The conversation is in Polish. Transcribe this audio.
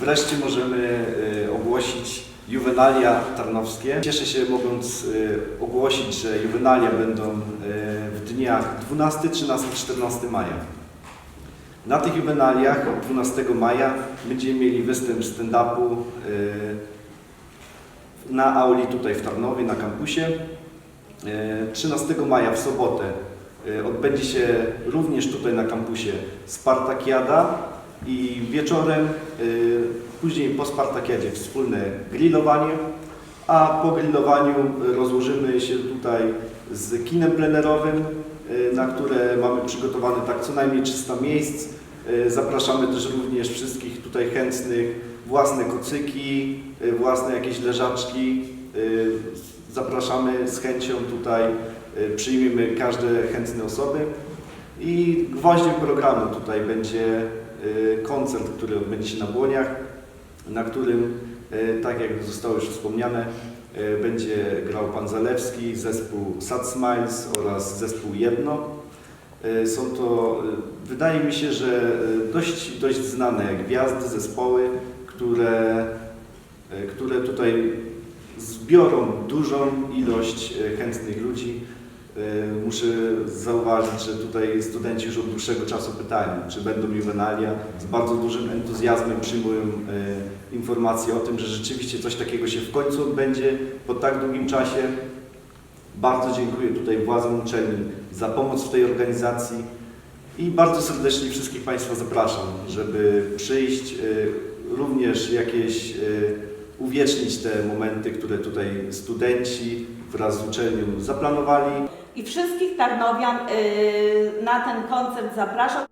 Wreszcie możemy y, ogłosić juwenalia tarnowskie. Cieszę się mogąc y, ogłosić, że juwenalia będą y, w dniach 12, 13, 14 maja. Na tych juwenaliach od 12 maja będziemy mieli występ stand-upu na auli tutaj w Tarnowie, na kampusie. Y, 13 maja w sobotę odbędzie się również tutaj na kampusie Spartakiada i wieczorem, y, później po Spartakiadzie wspólne grillowanie, a po grillowaniu rozłożymy się tutaj z kinem plenerowym, y, na które mamy przygotowane tak co najmniej 300 miejsc. Y, Zapraszamy też również wszystkich tutaj chętnych, własne kocyki, y, własne jakieś leżaczki. Y, Zapraszamy z chęcią tutaj, y, przyjmiemy każde chętne osoby. I gwoździem programu tutaj będzie koncert, który odbędzie się na Błoniach, na którym, y, tak jak zostało już wspomniane, y, będzie grał pan Zalewski, zespół Sad Smiles oraz zespół Jedno. Y, Są to, y, wydaje mi się, że y, dość, dość znane gwiazdy, zespoły, które, y, które tutaj zbiorą dużą ilość y, chętnych ludzi. Y, Muszę zauważyć, że tutaj studenci już od dłuższego czasu pytają, czy będą juwenalia. Z bardzo dużym entuzjazmem przyjmują y, informacje o tym, że rzeczywiście coś takiego się w końcu odbędzie po tak długim czasie. Bardzo dziękuję tutaj władzom uczelni za pomoc w tej organizacji i bardzo serdecznie wszystkich Państwa zapraszam, żeby przyjść, y, również jakieś uwiecznić te momenty, które tutaj studenci wraz z uczelnią zaplanowali. I wszystkich Tarnowian y, na ten koncert zapraszam.